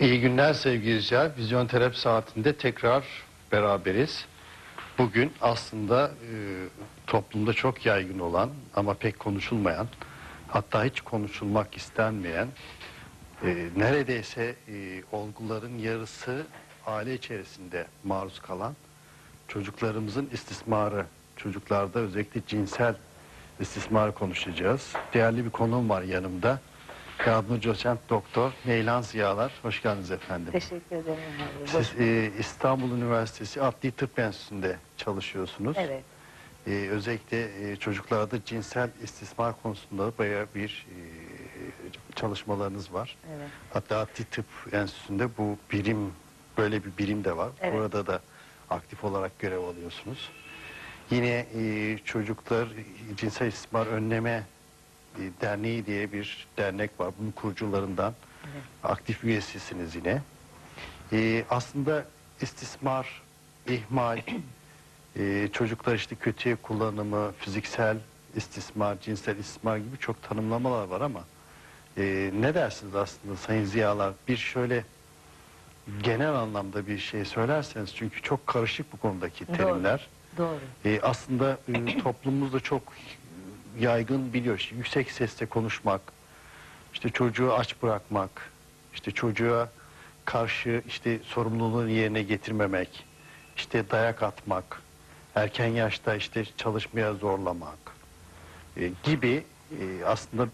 İyi günler sevgili izleyiciler. Vizyon Terapi Saati'nde tekrar beraberiz. Bugün aslında e, toplumda çok yaygın olan ama pek konuşulmayan, hatta hiç konuşulmak istenmeyen, e, neredeyse e, olguların yarısı aile içerisinde maruz kalan çocuklarımızın istismarı, çocuklarda özellikle cinsel istismarı konuşacağız. Değerli bir konuğum var yanımda. Yardımcı doçent doktor Neylan Ziyalar. Hoş geldiniz efendim. Teşekkür ederim. Siz e, İstanbul Üniversitesi Adli Tıp Enstitüsü'nde çalışıyorsunuz. Evet. E, özellikle e, çocuklarda cinsel istismar konusunda bayağı bir e, çalışmalarınız var. Evet. Hatta Adli Tıp Enstitüsü'nde bu birim, böyle bir birim de var. Evet. Burada da aktif olarak görev alıyorsunuz. Yine e, çocuklar cinsel istismar önleme derneği diye bir dernek var. Bunun kurucularından Evet. aktif üyesisiniz yine. E, aslında istismar, ihmal, e, çocuklar işte kötüye kullanımı, fiziksel istismar, cinsel istismar gibi çok tanımlamalar var ama e, ne dersiniz aslında Sayın Ziyalar? Bir şöyle genel anlamda bir şey söylerseniz çünkü çok karışık bu konudaki Doğru. terimler. Doğru. E, aslında e, toplumumuzda çok yaygın biliyor. İşte yüksek sesle konuşmak, işte çocuğu aç bırakmak, işte çocuğa karşı işte sorumluluğunu yerine getirmemek, işte dayak atmak, erken yaşta işte çalışmaya zorlamak e, gibi e, aslında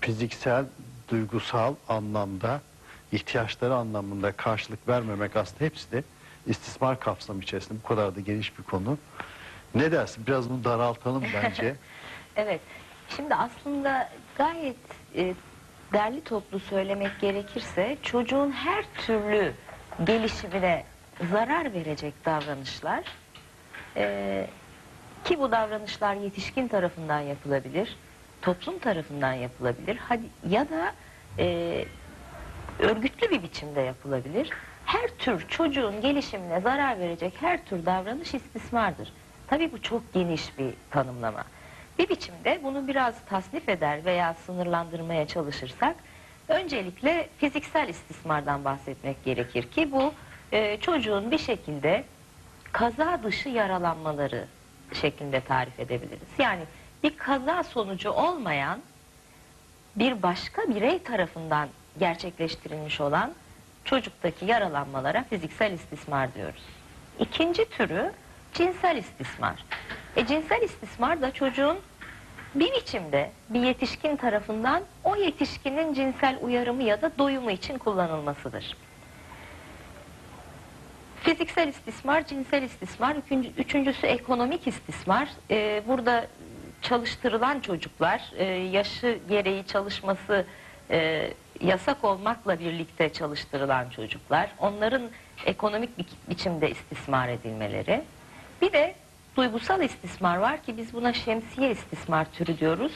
fiziksel, duygusal anlamda ihtiyaçları anlamında karşılık vermemek aslında hepsi de istismar kapsamı içerisinde bu kadar da geniş bir konu. Ne dersin? Biraz bunu daraltalım bence. Evet. Şimdi aslında gayet e, derli toplu söylemek gerekirse çocuğun her türlü gelişimine zarar verecek davranışlar e, ki bu davranışlar yetişkin tarafından yapılabilir, toplum tarafından yapılabilir hadi ya da e, örgütlü bir biçimde yapılabilir. Her tür çocuğun gelişimine zarar verecek her tür davranış istismardır. Tabii bu çok geniş bir tanımlama. Bir biçimde bunu biraz tasnif eder veya sınırlandırmaya çalışırsak öncelikle fiziksel istismardan bahsetmek gerekir ki bu e, çocuğun bir şekilde kaza dışı yaralanmaları şeklinde tarif edebiliriz. Yani bir kaza sonucu olmayan bir başka birey tarafından gerçekleştirilmiş olan çocuktaki yaralanmalara fiziksel istismar diyoruz. İkinci türü cinsel istismar. E, cinsel istismar da çocuğun bir biçimde bir yetişkin tarafından o yetişkinin cinsel uyarımı ya da doyumu için kullanılmasıdır. Fiziksel istismar, cinsel istismar, üçüncü, üçüncüsü ekonomik istismar. Ee, burada çalıştırılan çocuklar, e, yaşı gereği çalışması e, yasak olmakla birlikte çalıştırılan çocuklar, onların ekonomik bi- biçimde istismar edilmeleri. Bir de duygusal istismar var ki biz buna şemsiye istismar türü diyoruz.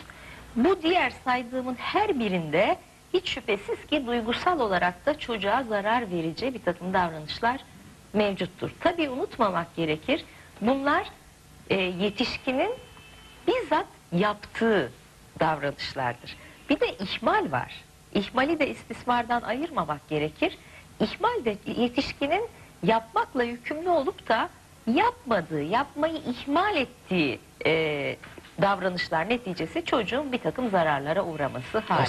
Bu diğer saydığımın her birinde hiç şüphesiz ki duygusal olarak da çocuğa zarar verici bir takım davranışlar mevcuttur. Tabii unutmamak gerekir. Bunlar e, yetişkinin bizzat yaptığı davranışlardır. Bir de ihmal var. İhmali de istismardan ayırmamak gerekir. İhmal de yetişkinin yapmakla yükümlü olup da yapmadığı, yapmayı ihmal ettiği e, davranışlar neticesi çocuğun bir takım zararlara uğraması hali.